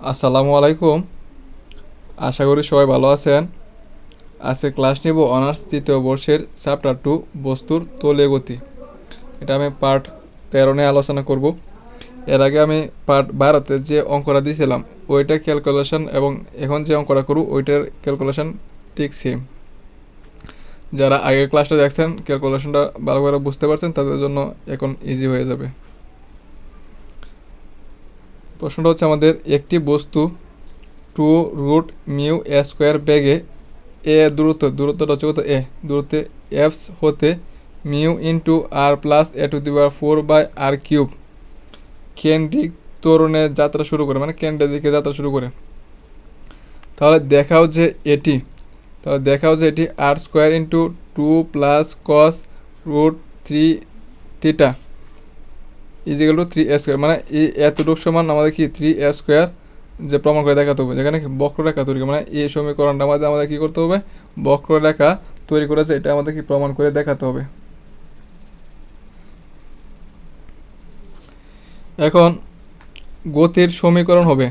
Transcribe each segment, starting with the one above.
আসসালামু আলাইকুম। আশা করি সবাই ভালো আছেন। আজকে ক্লাস নিব অনার্স তৃতীয় বর্ষের চ্যাপ্টার টু, বস্তুর তলীয় গতি এটা আমি পার্ট তেরো নিয়ে আলোচনা করব। এর আগে আমি পার্ট বারোতে যে অঙ্কটা দিয়েছিলাম, ওইটা ক্যালকুলেশন এবং এখন যে অঙ্কটা করব, ওইটার ক্যালকুলেশন ঠিক সেম যারা আগের ক্লাসটা দেখছেন ক্যালকুলেশনটা ভালো করে বুঝতে পারছেন, তাদের জন্য এখন ইজি হয়ে যাবে। প্রশ্নটা হচ্ছে আমাদের একটি বস্তু two root mu a square ব্যাগে এ দূরত্ব, দূরত্বটা হচ্ছে কত? এ, দূরত্বে এফ হতে mu into r plus a to the power four by r cube. কেন্দ্রিক তরুণে যাত্রা শুরু করে মানে কেন্দ্রের দিকে যাত্রা শুরু করে। তাহলে দেখাও যে এটি, তাহলে দেখাও যে এটি r square into two plus cos root three theta. Is equal two three a square মানে এই এতটুকু সমান আমাদের কি থ্রি এ স্কোয়ার যে প্রমাণ করে দেখাতে হবে। যেখানে বক্ররেখা তৈরি মানে এই সমীকরণটা আমাদের আমাদের কী করতে হবে? বক্ররেখা তৈরি করেছে, এটা আমাদের কি প্রমাণ করে দেখাতে হবে। এখন গতির সমীকরণ হবে।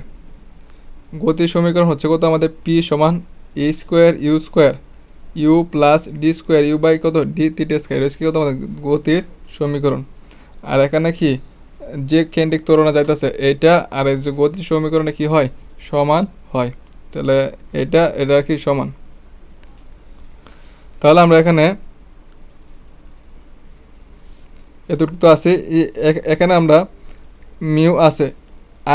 গতির সমীকরণ হচ্ছে কত? আমাদের পি সমান a square u square u plus d square u by কত? ডি থিটা স্কোয়ার কত? আমাদের গতির সমীকরণ। আর এখানে কি? যে কেন্দ্রিক ত্বরণে যাইতেছে, এইটা আর এই যে গতি সমীকরণে কি হয়? সমান হয়। তাহলে এটা এটা কি সমান? তাহলে আমরা এখানে এতটুকু তো আছে। এখানে আমরা মিউ আছে।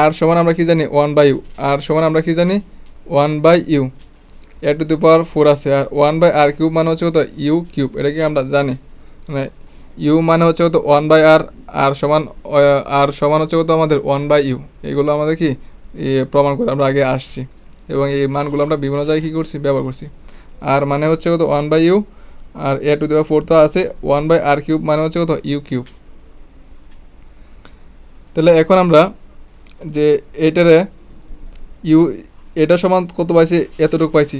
আর সমান আমরা কি জানি? One by you. আর সমান আমরা কি জানি? One by u. A to the power four আছে। আর ওয়ান বাই আর কিউব মানে হচ্ছে কত? U cube. এটা কি আমরা জানি? মানে ইউ মানে হচ্ছে কত ওয়ান বাই আর আর সমান আর সমান হচ্ছে কত আমাদের ওয়ান বাই ইউ এগুলো আমাদের কি? প্রমাণ করে আমরা আগে আসছি। এবং এই মানগুলো আমরা বিভিন্ন জায়গায় কী করছি? ব্যবহার করছি। আর মানে হচ্ছে কত one by u r a two দেওয়া ফোর তো আছে ওয়ান বাই আর কিউব মানে হচ্ছে কত ইউ কিউব তাহলে এখন আমরা যে এটারে ইউ এটা সমান কত পাইছি? এতটুকু পাইছি।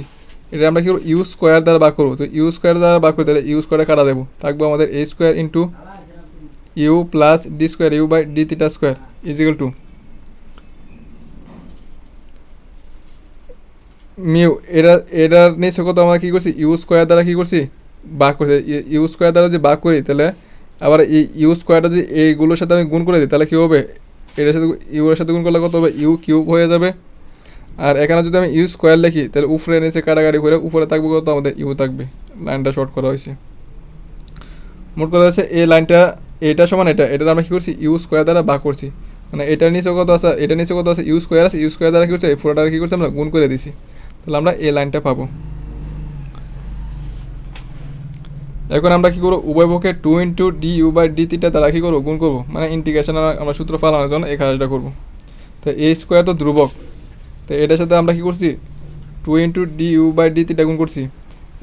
এটা আমরা কি করব? ইউ স্কোয়ার দ্বারা বাক করব। তো ইউ স্কোয়ার দ্বারা বাক করতে তাহলে ইউ স্কোয়ারে কাটা দেবো। থাকব আমাদের a square into u plus d square u by d theta square is equal to mu এটা, এটার নিচে কত আমরা কী করছি? ইউ স্কোয়ার দ্বারা কী করছি? বাক করছি। ইউ স্কোয়ার দ্বারা যদি বাক করি, তাহলে আবার এই ইউ স্কোয়ারটা যদি এইগুলোর সাথে আমি গুণ করে দিই, তাহলে কী হবে? এটার সাথে ইউ এর সাথে গুণ করলে কত হবে? ইউ কিউব হয়ে যাবে। আর এখানে যদি আমি ইউ স্কোয়ার লিখি, তাহলে উপরে নিচে কাটাকাটি করে উপরে থাকবে কত? আমাদের ইউ থাকবে। লাইনটা শর্ট করা হয়েছে। মোট কথা হচ্ছে, এই লাইনটা এটা সমান এটা। এটা আমরা কী করছি? ইউ স্কোয়ার দ্বারা ভাগ করছি। মানে এটার নিচে কত আছে? এটার নিচে কত আছে? ইউ স্কোয়ার আছে। ইউ স্কোয়ার দ্বারা কী করছে? এই পুরোটা কী করছি? আমরা গুণ করে দিছি। তাহলে আমরা এই লাইনটা পাবো। এখন আমরা কী করব? উভয় পক্ষে two into d u by d theta দ্বারা কী করব? গুণ করব। মানে ইন্টিগ্রেশন আমরা সূত্র ফালানোর জন্য এই কাজটা করব। তো এ স্কোয়ার তো ধ্রুবক। তো এটার সাথে আমরা কী করছি? Two into d u by d theta করছি।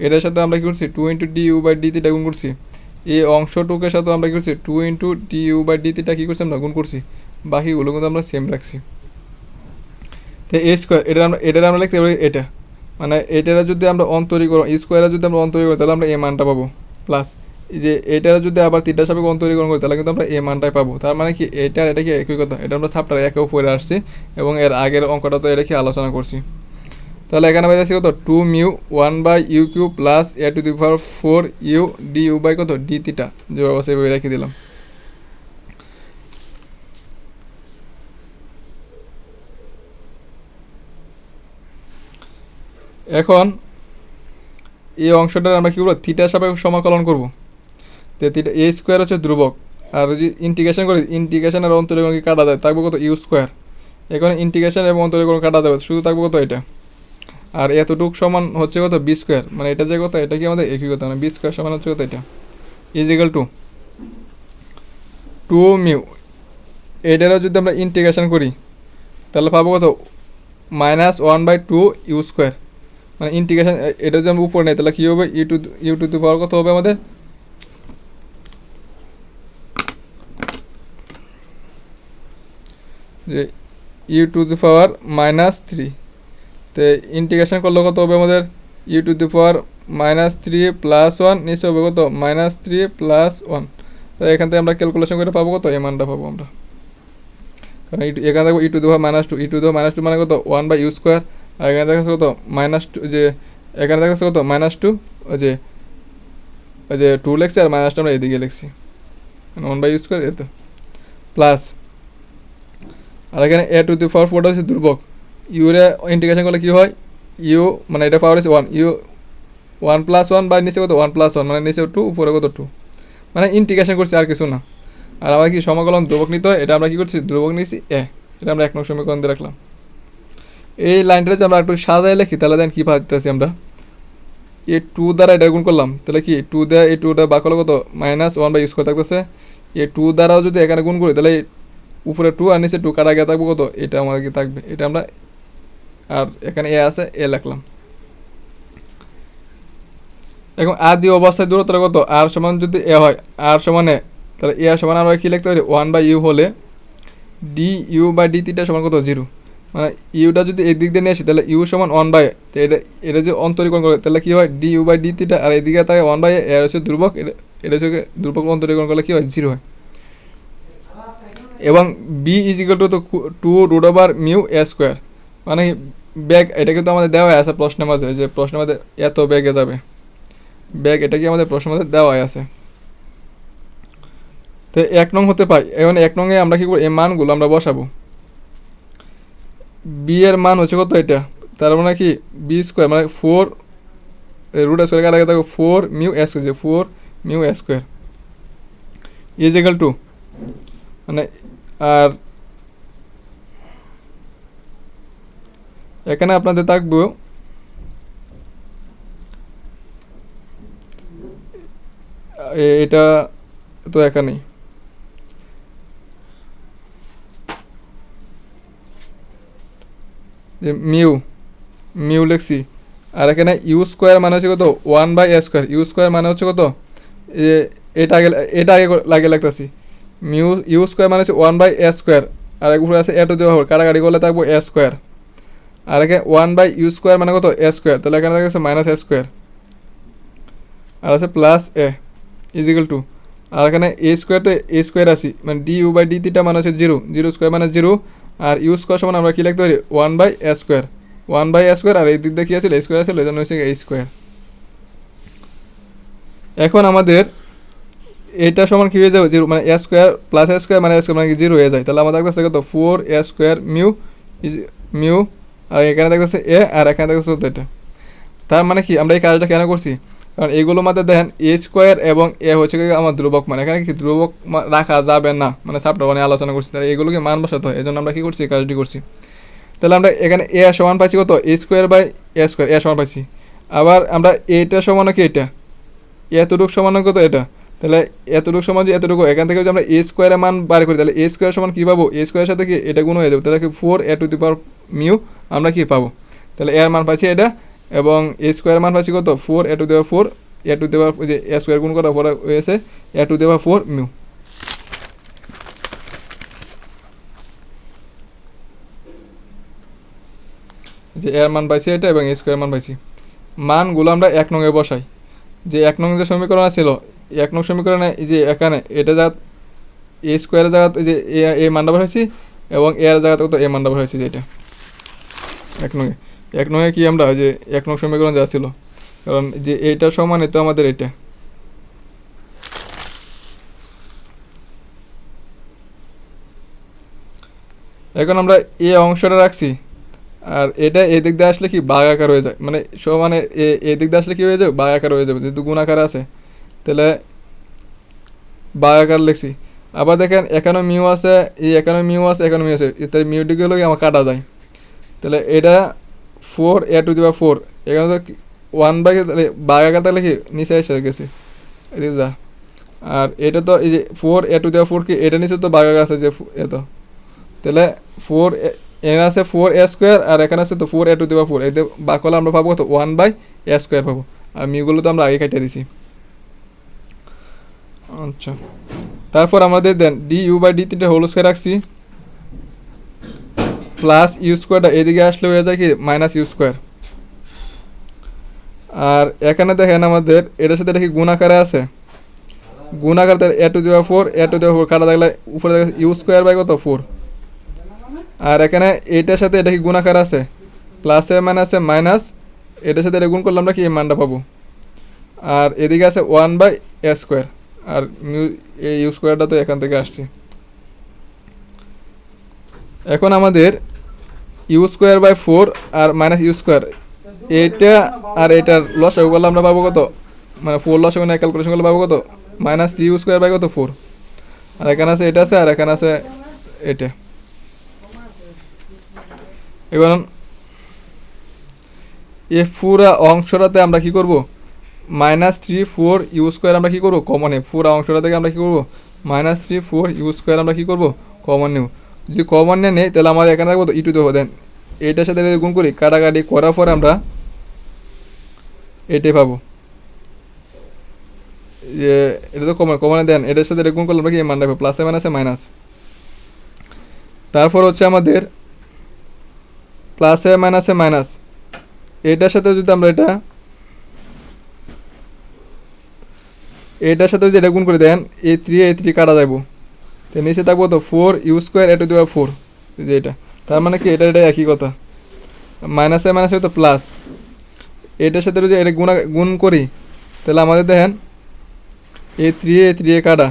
এটার সাথে আমরা কী করছি? Two into d u by d theta গুণ করছি। এই অংশটুকের সাথে আমরা কী করছি? Two into d u by d theta কী করছি? আমরা গুণ করছি। বাকিগুলো কিন্তু আমরা সেম রাখছি। তো এ স্কোয়ার এটা আমরা, এটার আমরা লিখতে পারি এটা মানে এটার যদি আমরা অন্তরীকরণ স্কোয়ারে যদি আমরা অন্তরীকরণ করি তাহলে আমরা এ মানটা পাবো। প্লাস যে এটার যদি আবার তিনটা সাপেক্ষে অন্তরীকরণ করি তাহলে কিন্তু আমরা এ মানটাই পাবো। তার মানে কি, এটা আর এটা কি একই কথা? এটা আমরা সাপটার একে উপরে আসছি এবং এর আগের অঙ্কটা তো এটা কি আলোচনা করছি। তাহলে এখানে পাইতেছি কত? Two mu one by u Q plus a to the power four u d u by কত? ডি তিটা যে অবস্থা এভাবে রেখে দিলাম। এখন এই অংশটার আমরা কী করব? থিটার সাপেক্ষে সমাকলন করব। তো এ স্কোয়ার হচ্ছে ধ্রুবক। আর যদি ইন্টিগ্রেশন করি ইন্টিগ্রেশন আর অন্তরীকরণ কি কাটা যায়? থাকবে কত? ইউ স্কোয়ার এখন ইন্টিগ্রেশন এবং অন্তরীকরণ কাটা যাবে, শুধু থাকবে কত এটা? আর এতটুক সমান হচ্ছে কত? বি স্কোয়ার মানে এটা যে কথা এটা কি আমাদের একই কথা? মানে বি স্কোয়ার সমান হচ্ছে কত এটা? ইজিক্যাল টু টু মিউ এটারও যদি আমরা ইন্টিগ্রেশন করি, তাহলে পাবো কত? Minus one by two u square মানে ইন্টিগ্রেশন এটা যদি আমরা উপরে নেই, তাহলে কী হবে? U two u two power কত হবে আমাদের? যে u to the power minus three তো ইন্টিগ্রেশন করলে কত হবে আমাদের? U to the power minus three plus one নিচে হবে কত? মাইনাস থ্রি প্লাস ওয়ান তো এখান থেকে আমরা ক্যালকুলেশন করে পাবো কত? এই মানটা পাবো আমরা। কারণ ই এখানে দেখো ই টু দেওয়া মাইনাস টু ই টু দেওয়া মাইনাস টু মানে কত? ওয়ান বাই ইউ স্কোয়ার আর এখানে দেখাচ্ছে কত? মাইনাস টু যে এখানে দেখাচ্ছে কত? মাইনাস টু ওই যে ওই যে টু লিখছি আর মাইনাসটা আমরা এদিকে লিখছি। ওয়ান বাই ইউ স্কোয়ার এত প্লাস আর এখানে এ টু দি পাওয়ার ফোরটা হচ্ছে ধ্রুবক। ইউরে ইন্টিগ্রেশন করলে কী হয়? ইউ মানে এটা পাওয়ার হচ্ছে one u one plus one বা নিচে কত? ওয়ান প্লাস ওয়ান মানে নিচে টু উপরে কত টু মানে ইন্টিগ্রেশন করছি আর কিছু না। আর আমার কি সমাকলন ধ্রুবক নিতে হয়? এটা আমরা কী করছি? ধ্রুবক নিয়েছি এ এটা আমরা এক নং সমীকরণ দিয়ে রাখলাম। এই লাইনটা যদি আমরা একটু সাজায় লিখি, তাহলে দেন কী পাচ্ছি আমরা। এ টু দ্বারা এটা গুণ করলাম, তাহলে কি? টু দ্বারা এ টু দ্বারা বাকলে কত? মাইনাস ওয়ান বাই ইউজ করে থাকতেছে। এ টু দ্বারাও যদি এখানে গুণ করি, তাহলে উপরে টু আর নিচে টু কাটা গিয়ে থাকব কত? এটা আমাকে থাকবে। এটা আমরা আর এখানে এ আছে এ লিখলাম। এখন আদি অবস্থায় দূরত্বটা কত? আর সমান যদি এ হয়, আর সমানে, তাহলে এ সমান আমরা কী লিখতে পারি? ওয়ান বাই ইউ হলে d u by d theta সমান কত? জিরো মানে ইউটা যদি এই দিক দিয়ে নিয়ে আসি, তাহলে ইউ সমান ওয়ান বাই এটা এটা যদি অন্তরীকরণ করে, তাহলে কী হয়? D u by d theta আর এদিকে থাকে ওয়ান বাই এর হচ্ছে ধ্রুবক। এটা এটা হচ্ছে ধ্রুবক অন্তরীকরণ করলে কী হয়? জিরো হয়। এবং বি ইজ ইকুয়াল টু তো two root over mu a square মানে ব্যাগ এটা কিন্তু আমাদের দেওয়া আছে প্রশ্নের মাঝে, যে প্রশ্নের মাঝে এত ব্যাগে যাবে। ব্যাগ এটা কি আমাদের প্রশ্নের মধ্যে দেওয়াই আছে। তো এক নং হতে পাই, এখন এক নংয়ে আমরা কি করব, এই মানগুলো আমরা বসাবো। বি এর মান হচ্ছে কত এটা? তার মানে কি? বি স্কোয়ার মানে ফোর রুট স্কোয়ার কাটা দেখো ফোর মিউ এস যে four mu s square is equal to মানে আর এখানে আপনাদের থাকব। এটা তো এখানেই যে মিউ মিউ লিখছি। আর এখানে ইউ স্কোয়ার মানে হচ্ছে কত? One by a square. U square মানে হচ্ছে কত? এটা আগে এটা আগে লাগে লাগতেছি। মিউ ইউ স্কোয়ার মানে হচ্ছে ওয়ান বাই এ স্কোয়ার। আর এক উপরে আছে এ টু দেওয়া হবে কাটাকাটি করলে থাকব এ স্কোয়ার। আর এখানে ওয়ান বাই ইউ স্কোয়ার মানে কত? A square. তাহলে এখানে যাচ্ছে মাইনাস এ স্কোয়ার। আর আছে প্লাস এ ইজিক্যাল টু। আর এখানে এ স্কোয়ার তো এ স্কোয়ার আসি। মানে d u by d theta মানে হচ্ছে জিরো। জিরো স্কোয়ার মানে জিরো। আর ইউ স্কোয়ার সমান আমরা কী লিখতে পারি? One by a square. One by a square আর এই দিক দিয়ে কী আছে এ স্কোয়ার আছে এই জন্য হচ্ছে এ স্কোয়ার। এখন আমাদের এটা সমান কী হয়ে যাবে? জিরো মানে a square plus a square মানে এ স্কোয়ার মানে জিরো হয়ে যায়। তাহলে আমাদের কাছে কত? Four a square mu mu আর এখানে দেখতেছে এ আর এখানে দেখতেছে কত এটা? তার মানে কি? আমরা এই কাজটা কেন করছি? কারণ এগুলোর মধ্যে দেখেন এ স্কোয়ার এবং এ হচ্ছে কি আমার ধ্রুবক মানে। এখানে কি ধ্রুবক রাখা যাবে না? মানে সাপটা মানে আলোচনা করছি। তাহলে এগুলোকে মান বসাতে হয় এই জন্য আমরা কী করছি? এই কাজটি করছি। তাহলে আমরা এখানে এ সমান পাইছি কত? A square by a square a সমান পাইছি। আবার আমরা এটা সমান কি এটা? এতটুকু সমান কত এটা? তাহলে এতটুকু সমান যে এতটুকু এখান থেকে যদি আমরা এ স্কোয়ারের মান বার করি, তাহলে এ স্কোয়ার সমান কী পাবো? এ স্কোয়ারের সাথে কি এটা গুণ হয়ে যাবে? তাহলে কি four a to the power mu আমরা কি পাবো? তাহলে এর মান পাচ্ছি এটা, এবং এ স্কোয়ারের মান পাচ্ছি কত? ফোর এ টু দেওয়া ফোর এ টু দেওয়ার যে এ স্কোয়ার গুণ করার পরে হয়েছে এ টু দেওয়ার ফোর মিউ যে এর মান পাইছি এটা এবং এ স্কোয়ার মান পাইছি। মানগুলো আমরা এক নঙে বসাই। যে এক নং যে সমীকরণ ছিল এক নং সমীকরণে যে এখানে এটা যা এ স্কোয়ারের জায়গা যে এ এ মানটা বসাইছি এবং এর জায়গাতে কত এ মানটা বসাইছি যে এটা। এক নঙে এক নঙে কি আমরা যে এক নং সমীকরণ যা ছিল কারণ যে এইটা সমান তো আমাদের এটা। এখন আমরা এ অংশটা রাখছি। আর এটা এদিক দিয়ে আসলে কি বাঘ আকার হয়ে যায়? মানে সমানে এ, এদিক দিয়ে আসলে কি হয়ে যাবে? বাঘ আকার হয়ে যাবে, যেহেতু গুণ আকার আছে। তাহলে বাঘ আকার লিখছি। আবার দেখেন এখানেও মিউ আছে, এই এখানেও মিউ আছে এখানেও মিউ আছে। তাই মিউটিগুলো আমার কাটা যায়। তাহলে এটা ফোর এ টু দিবা ফোর এখানে তো ওয়ান বাই তাহলে বাঘ তাহলে কি নিচে এসে গেছে। এদিকে যা। আর এটা তো এই যে ফোর এ টু দেওয়া ফোর কি, এটা নিচে তো বাঘ আকার আছে যে ফো- এত তাহলে ফোর এখানে আছে ফোর এ স্কোয়ার আর এখানে আছে তো ফোর এ টু দেওয়া ফোর এতে বাক হলে আমরা পাবো তো ওয়ান বাই এ স্কোয়ার পাবো। আর মিউগুলো তো আমরা আগে কাটিয়ে দিছি। আচ্ছা। তারপর আমাদের then d u by d তিনটা হোল স্কোয়ার রাখছি। প্লাস ইউ স্কোয়ারটা এদিকে আসলে হয়ে যায় কি? মাইনাস ইউ স্কোয়ার আর এখানে দেখেন আমাদের, এটার সাথে এটা কি গুণ আকারে আছে? গুণ আকার এ টু দেওয়া ফোর এ টু দেওয়া ফোর কাটা থাকলে উপরে ইউ স্কোয়ার বাই কত? ফোর আর এখানে এটার সাথে এটা কি গুণাকার আছে? প্লাসে আছে মাইনাস এটার সাথে এটা গুণ করলে আমরা কি এই মানটা পাবো? আর এদিকে আছে ওয়ান বাই এ স্কোয়ার আর মিউ এই ইউ স্কোয়ারটা তো এখান থেকে আসছে। এখন আমাদের ইউ স্কোয়ার বাই ফোর আর মাইনাস ইউ স্কোয়ার এটা আর এটার লস করলে আমরা পাবো কত? মানে ফোর লস মানে ক্যালকুলেশন করলে পাবো কত? মাইনাস ইউ স্কোয়ার বাই কত? ফোর আর এখানে আছে, এটা আছে, আর এখানে আছে, এটা। এবার এ পুরা অংশটাতে আমরা কি করব? Minus three four u square আমরা কি করব? কমন পুরা অংশটা থেকে আমরা কি করব? Minus three four u square আমরা কি করব? কমন নেব। যদি কমন নিয়ে নেই, তাহলে আমাদের এখানে থাকব তো ইটু দেবো দেন এটার সাথে গুণ করি, কাটাকাটি করার পর আমরা এটাই পাবো। যে এটা তো কমন কমনে দেন। এটার সাথে গুণ করলে আমরা কি মান রাখব প্লাসে মাইনাসে মাইনাস তারপর হচ্ছে আমাদের প্লাসে মাইনাসে মাইনাস এটার সাথে যদি আমরা এটা, এটার সাথে যদি এটা গুণ করে দেন এ থ্রি এ থ্রি কাটা যাব তো নিচে থাকব তো ফোর ইউ স্কোয়ার এটু দেওয়ার ফোর যে এটা। তার মানে কি এটা এটা একই কথা। মাইনাসে মাইনাসে তো প্লাস এটার সাথে যদি এটা গুণা, গুণ করি, তাহলে আমাদের দেখেন এ থ্রি এ থ্রি এ কাটা।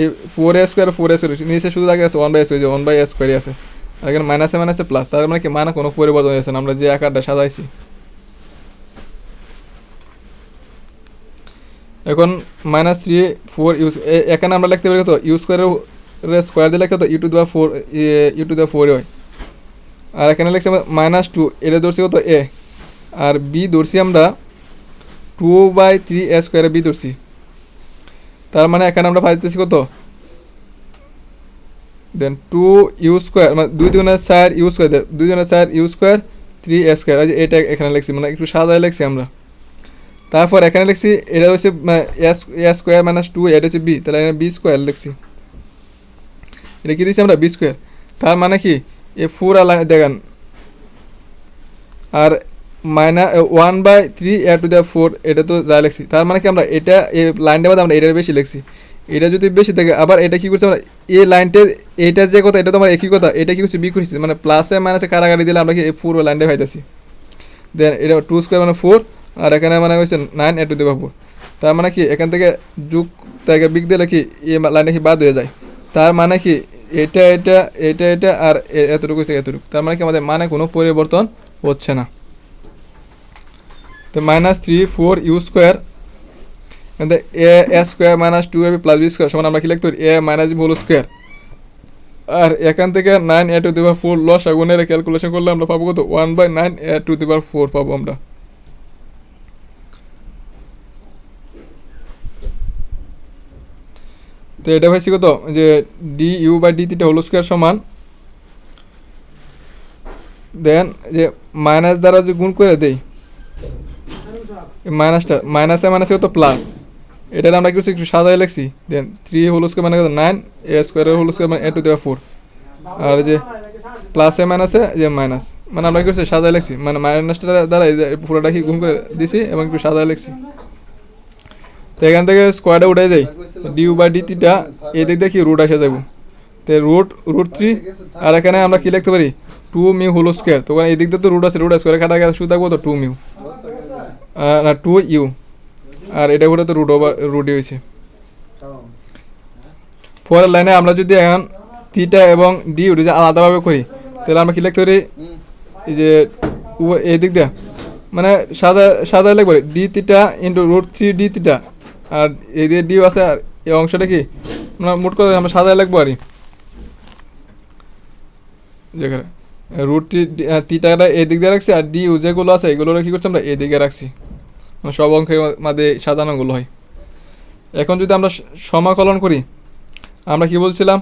A four a square four a square নিচে শুধু থাকে আছে one by s one by s স্কোয়ারই আছে। এখানে মাইনাসে মাইনাসে প্লাস তার মানে কি মানে কোনো পরিবর্তন হয়েছে আমরা যে আকারটা সাজাইছি। এখন মাইনাস থ্রি ফোর ইউজ এখানে আমরা লিখতে পারি তো ইউ স্কোয়ারের স্কোয়ার দিলে কত? ইউ টু দেওয়া ফোর ইউ টু দেওয়া ফোর হয়। আর এখানে লিখছি মাইনাস টু এটা ধরছি কত? এ আর বি ধরছি আমরা টু বাই থ্রি এ স্কোয়ারে বি ধরছি। তার মানে এখানে আমরা পাইতেছি কত? দেন টু ইউ স্কোয়ার মানে দুই দুগুণের চার ইউ স্কোয়ার দুই দুগুণের চার u square three a square এটা এখানে লিখছি মানে একটু সাদায় লিখছি আমরা। তারপর এখানে লিখছি, এটা হচ্ছে এ স্কোয়ার মাইনাস টু এটা হচ্ছে বি তাহলে এখানে বি স্কোয়ার লিখছি। এটা কি দিচ্ছি আমরা? বি স্কোয়ার তার মানে কি? এ ফোর আর লাইন দেখেন, আর minus one by three a to the four এটা তো যা লিখছি। তার মানে কি আমরা, এটা, এই লাইনটা বাদে আমরা এটার বেশি লিখছি। এটা যদি বেশি থাকে, আবার এটা কি করছে আমরা এই লাইনটা এইটা যে কথা, এটা তো আমার একই কথা, এটা কি করছি বি করছি মানে প্লাসে মাইনাসে কাটাকাটি দিলে আমরা কি পুরো লাইনটা পাইতেছি। দেন এটা টু স্কোয়ার মানে ফোর আর এখানে মানে হচ্ছে nine a to the four তার মানে কি, এখান থেকে যুগ থেকে বিগ দিলে কি, এই লাইনটা কি বাদ হয়ে যায়। তার মানে কি, এটা এটা এটা এটা, আর এ- এতটুকু হচ্ছে এতটুকু। তার মানে কি আমাদের মানে কোনো পরিবর্তন হচ্ছে না। তো minus three four u square a a square minus two a plus b square সমান আমরা কি লিখতে a minus b whole square. আর এখান থেকে নাইন এ টু দিবার ফোর লস আগুনের ক্যালকুলেশন করলে আমরা পাবো কত? One by nine a to দিবার ফোর পাবো আমরা। তো এটা হয়েছে কত? যে d u by d theta whole square সমান দেন যে মাইনাস দ্বারা যে গুণ করে দেই মাইনাসটা মাইনাসে মাইনাসে কত? প্লাস এটা আমরা কিছু একটু সাজাই লিখছি। দেন থ্রি হোল স্কোয়ার মানে নাইন এ স্কোয়ারের হোল স্কোয়ার মানে এ টু দেওয়া ফোর আর যে প্লাস প্লাসে মাইনাসে যে মাইনাস মানে আমরা কিছু সাজাই লিখছি। মানে মাইনাসটা দ্বারা পুরোটা কি গুণ করে দিছি এবং একটু সাজাই লিখছি। তো এখান থেকে স্কোয়ারটা উঠে যাই ডিউ বা ডি থিটা এদিক কি রুট আসে যাব তো রুট রুট থ্রি আর এখানে আমরা কি লিখতে পারি? টু মিউ হোল স্কোয়ার তো এদিক দিয়ে তো রুট আছে রুট স্কোয়ার কাটা গেছে, শুধু থাকব তো টু মিউ না টু ইউ আর এটা করে তো রুট ওভার রুটই হয়েছে পরের লাইনে আমরা যদি এখন থিটা এবং ডি উঠে যে আলাদাভাবে করি তাহলে আমরা কি লিখতে পারি? এই যে এই দিক দিয়ে। মানে সাদা সাদা লিখব d theta into root three d theta আর এই দিয়ে ডিও আছে আর এই অংশটা কি? আমরা মোট করে আমরা সাদা লিখব আর। যেখানে রুট থ্রি থিটাটা এই দিক দিয়ে রাখছি আর ডি যেগুলো আছে এগুলো কি করছি আমরা? এই দিকে রাখছি। মানে সব অঙ্কের মধ্যে সাজানোগুলো হয়। এখন যদি আমরা সমাকলন করি, আমরা কি বলছিলাম?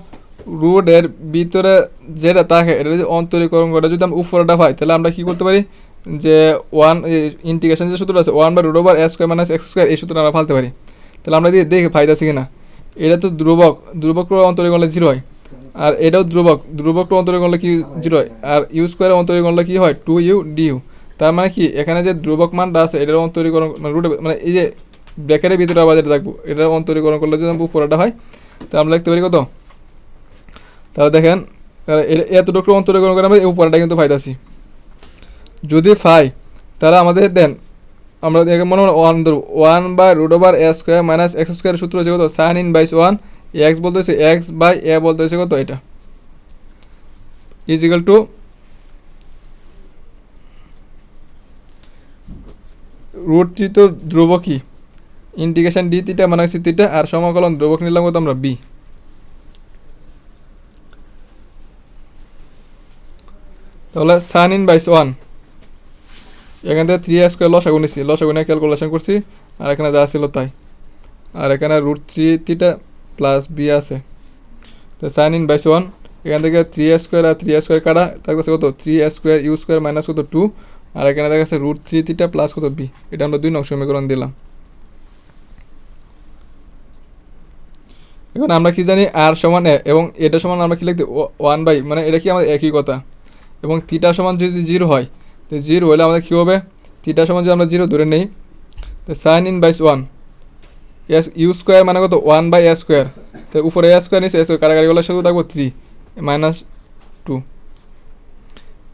রুটের ভিতরে যেটা থাকে, এটা যদি অন্তরীকরণ করে, যদি আমরা উপরটা পাই, তাহলে আমরা কি করতে পারি? যে ওয়ান ইন্টিগ্রেশন যে সূত্র আছে one by root over x square minus x square এই সূত্র আমরা ফালতে পারি। তাহলে আমরা দিয়ে দেখি ফায়দাছি কিনা? এটা তো ধ্রুবক ধ্রুবক অন্তরীকরণ করলে জিরো হয়। আর এটাও ধ্রুবক ধ্রুবক অন্তরীকরণ করলে কি জিরো হয়? আর ইউ স্কোয়ার অন্তরীকরণ করলে কি হয়? টু ইউ ডি ইউ তার মানে কি, এখানে যে ধ্রুবক মানটা আছে, এটার অন্তরীকরণ মানে রুটে মানে এই যে ব্র্যাকেটের ভিতরে আবার যেটা থাকব এটার অন্তরীকরণ করলে যদি উপরটা হয় তো আমরা লিখতে পারি কত? তাহলে দেখেন এতটুকু অন্তরে কোনো করে আমরা এই উপরটা কিন্তু পাইতাছি যদি ফাই, তাহলে আমাদের দেন, আমরা একে মনে মনে ওয়ান ধরবো। One by root over a square minus x স্কোয়ারের সূত্র হচ্ছে কত? Sine inverse one x বলতে হচ্ছে এক্স বাই এ বলতে হচ্ছে কত? এটা। ইজিক্যাল টু রুট থ্রি তো ধ্রুবক কি? ইন্টিগ্রেশন ডি তিটা মানে হচ্ছে তিটা আর সমাকলন ধ্রুবক নিলাম কত আমরা? বি তাহলে সাইন ইন বাইস ওয়ান এখান থেকে থ্রি স্কোয়ার লসাগু নিচ্ছি। লসাগু নিয়ে ক্যালকুলেশন করছি, আর এখানে যা ছিল তাই। আর এখানে রুট থ্রি থ্রিটা প্লাস বি আছে। তো সাইন ইন বাইস ওয়ান এখান থেকে থ্রি স্কোয়ার আর থ্রি স্কোয়ার কাটা থাকতেছে কত? Three square u square minus কত? টু আর এখানে দেখা যাচ্ছে রুট থ্রি থ্রিটা প্লাস কত বি এটা আমরা দুই নং সমীকরণ দিলাম। এখন আমরা কি জানি আর সমান এবং এটা সমান আমরা কি লিখতে ওয়ান বাই মানে এটা কি আমাদের একই কথা। এবং থিটা সমান যদি জিরো হয়, তো জিরো হলে আমাদের কী হবে? থিটা সমান যদি আমরা জিরো ধরে নেই, তো sine inverse one s u square মানে কত? ওয়ান বাই এ স্কোয়ার তো উপরে এ স্কোয়ার নিচ্ছে এ স্কোয়ার কাটাকাটি করলে শুধু থাকব থ্রি মাইনাস টু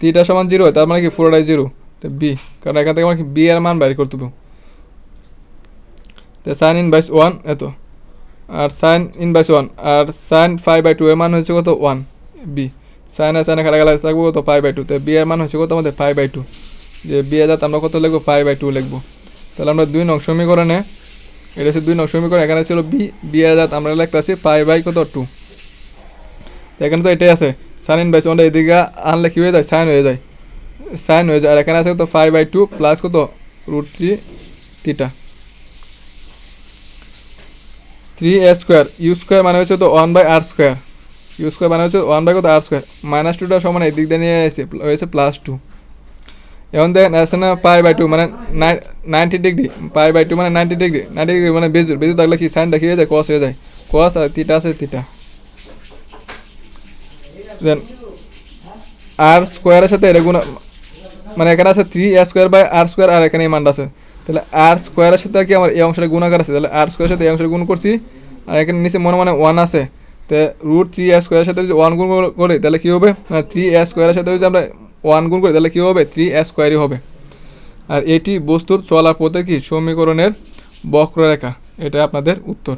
থিটা সমান জিরো তার মানে কি? পুরোটাই জিরো তো বি, কারণ এখান থেকে আমার বি এর মান বাইর করতে তো সাইন ইন বাইস ওয়ান এত। আর সাইন ইন বাইস ওয়ান আর সাইন ফাইভ বাই টু এর মান হচ্ছে কত? One b. সাইনে সাইনে খাটা গেলে থাকব কত? ফাইভ বাই টু তো বি এর মান হচ্ছে কত? আমাদের ফাইভ বাই টু যে বি এর আমরা কত লিখব? ফাইভ বাই টু লিখব। তাহলে আমরা দুই নং সমীকরণে, এটা হচ্ছে দুই নং সমীকরণ, এখানে ছিল বি বি এর আমরা লিখতেছি ফাইভ বাই কত? টু এখানে তো এটাই আছে। সাইন ইন বাইস ওয়ানটা এদিকে আনলে কি হয়ে যায় সাইন হয়ে যায়। সাইন হয়ে যায়। এখানে আছে কত? ফাইভ বাই টু প্লাস কত? Root three theta three a square u square মানে হচ্ছে তো ওয়ান বাই আর স্কোয়ার ইউ স্কোয়ার মানে হচ্ছে ওয়ান বাই কত? আর স্কোয়ার মাইনাস টুটা সমান এই দিক দিয়ে নিয়ে এসে হয়েছে প্লাস টু এখন দেখেন, আছে না পাই বাই টু মানে ninety degree pi by two মানে নাইনটি ডিগ্রি নাইনটি ডিগ্রি মানে বেজুর বেজুর থাকলে কি? সাইনটা কি হয়ে যায় কস হয়ে যায়। কস আর তিটা আছে তিটা দেন আর স্কোয়ারের সাথে এটা গুণ মানে এখানে আছে থ্রি এ স্কোয়ার বাই আর স্কোয়ার আর এখানে এই মানটা আছে। তাহলে আর স্কোয়ারের সাথে কি আমার এই অংশটা গুণাকার আছে? তাহলে আর স্কোয়ারের সাথে এই অংশটা গুণ করছি, আর এখানে নিচে মনে মনে ওয়ান আছে। তো রুট থ্রি এ স্কোয়ারের সাথে যদি ওয়ান গুণ করি, তাহলে কী হবে? থ্রি এ স্কোয়ারের সাথে যদি আমরা ওয়ান গুণ করি, তাহলে কী হবে? থ্রি এ স্কোয়ারই হবে। আর এটি বস্তুর চলার পথে কি সমীকরণের বক্ররেখা? এটা আপনাদের উত্তর।